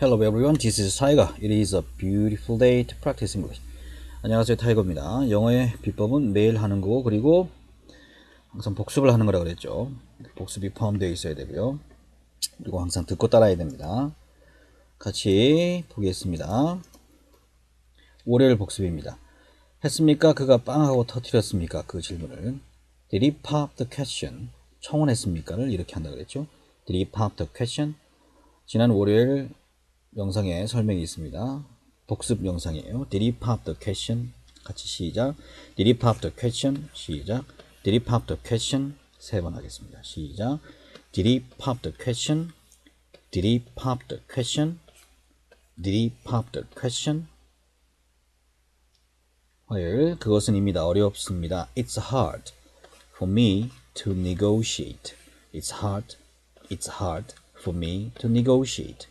Hello everyone, this is Tiger. It is a beautiful day to practice English. 안녕하세요, 타이거입니다. 영어의 비법은 매일 하는 거고, 그리고 항상 복습을 하는 거라 그랬죠. 복습이 포함되어 있어야 되고요. 그리고 항상 듣고 따라야 됩니다. 같이 보겠습니다. 월요일 복습입니다. 했습니까? 그가 빵하고 터뜨렸습니까? 그 질문을. Did he pop the question? 청혼했습니까를 이렇게 한다 그랬죠. Did he pop the question? 지난 월요일 영상에 설명이 있습니다. 복습 영상이에요. Did he pop the question? 같이 시작. Did he pop the question? 시작. Did he pop the question? 세 번 하겠습니다. 시작. Did he pop the question? Did he pop the question? Did he pop the question? 화요일 그것은 입니다. 어렵습니다. It's hard for me to negotiate. It's hard. It's hard for me to negotiate.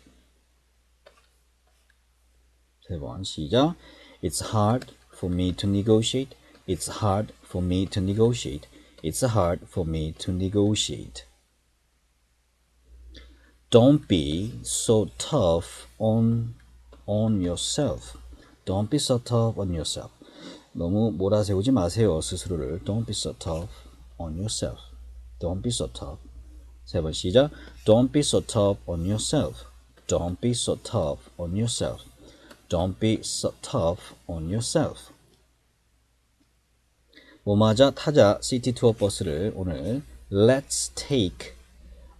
세 번 시작. It's hard for me to negotiate. It's hard for me to negotiate. It's hard for me to negotiate. Don't be so tough on on yourself. Don't be so tough on yourself. 너무 몰아세우지 마세요 스스로를. Don't be so tough on yourself. Don't be so tough. 세 번 시작. Don't be so tough on yourself. Don't be so tough on yourself. Don't be so tough on yourself. 뭐마자 타자 시티 투어 버스를 오늘 Let's take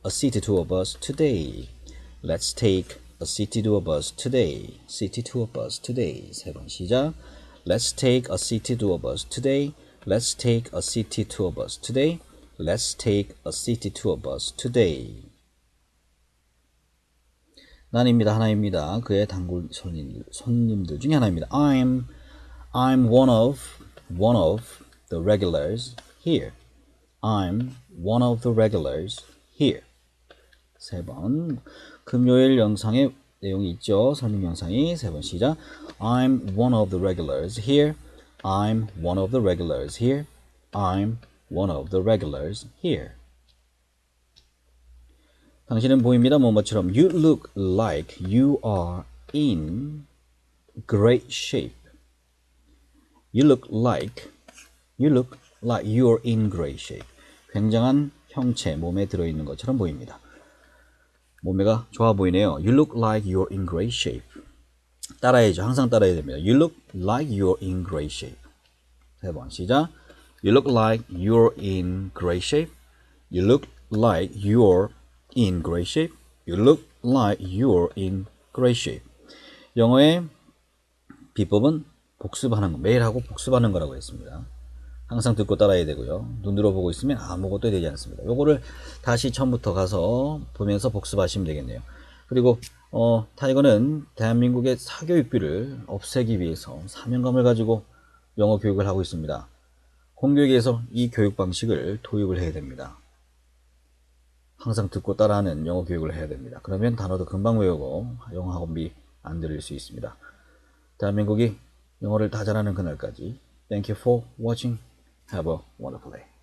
a city tour bus today. Let's take a city tour bus today. City tour bus today. 세 번 시작. Let's take a city tour bus today. Let's take a city tour bus today. Let's take a city tour bus today. 난입니다. 하나입니다. 그의 단골 손님들, 손님들 중에 하나입니다. I'm I'm one of one of the regulars here. I'm one of the regulars here. 세 번. 금요일 영상에 내용이 있죠. 설명 영상이 세 번 시작. I'm one of the regulars here. I'm one of the regulars here. I'm one of the regulars here. 당신은 보입니다. 뭐뭐처럼 You look like you are in great shape. You look like You look like you're in great shape. 굉장한 형체 몸에 들어있는 것처럼 보입니다. 몸매가 좋아 보이네요. You look like you're in great shape. 따라야죠. 항상 따라야 됩니다. You look like you're in great shape. 세 번 시작. You look like you're in great shape. You look like you're in great shape. You look like you're in great shape. 영어의 비법은 복습하는 거, 매일 하고 복습하는 거라고 했습니다. 항상 듣고 따라야 되고요. 눈으로 보고 있으면 아무것도 되지 않습니다. 요거를 다시 처음부터 가서 보면서 복습하시면 되겠네요. 그리고 어, 타이거는 대한민국의 사교육비를 없애기 위해서 사명감을 가지고 영어 교육을 하고 있습니다. 공교육에서 이 교육 방식을 도입을 해야 됩니다. 항상 듣고 따라하는 영어 교육을 해야 됩니다. 그러면 단어도 금방 외우고 영어 학원비 안 들일 수 있습니다. 대한민국이 영어를 다 잘하는 그날까지 Thank you for watching. Have a wonderful day.